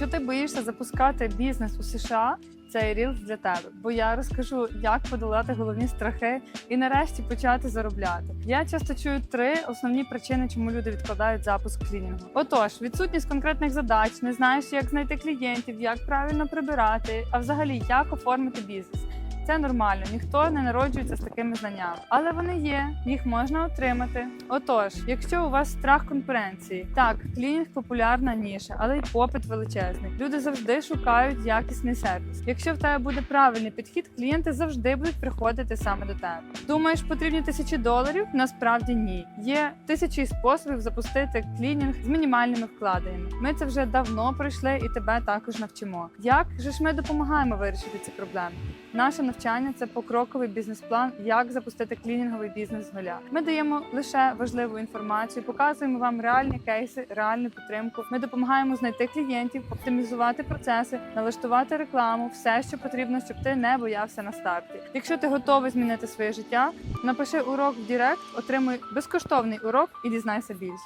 Якщо ти боїшся запускати бізнес у США, цей рілс для тебе, бо я розкажу, як подолати головні страхи і нарешті почати заробляти. Я часто чую три основні причини, чому люди відкладають запуск клінінгу. Отож, відсутність конкретних задач, не знаєш, як знайти клієнтів, як правильно прибирати, а взагалі як оформити бізнес. Це нормально, ніхто не народжується з такими знаннями, але вони є, їх можна отримати. Отож, якщо у вас страх конкуренції, так клінінг популярна ніша, але й попит величезний. Люди завжди шукають якісний сервіс. Якщо в тебе буде правильний підхід, клієнти завжди будуть приходити саме до тебе. Думаєш, потрібні тисячі доларів? Насправді ні. Є тисячі способів запустити клінінг з мінімальними вкладеннями. Ми це вже давно пройшли і тебе також навчимо. Як же ж ми допомагаємо вирішити ці проблеми? Наше навчання це покроковий бізнес-план, як запустити клінінговий бізнес з нуля. Ми даємо лише важливу інформацію, показуємо вам реальні кейси, реальну підтримку. Ми допомагаємо знайти клієнтів, оптимізувати процеси, налаштувати рекламу, все, що потрібно, щоб ти не боявся на старті. Якщо ти готовий змінити своє життя, напиши урок в Директ, отримуй безкоштовний урок і дізнайся більше.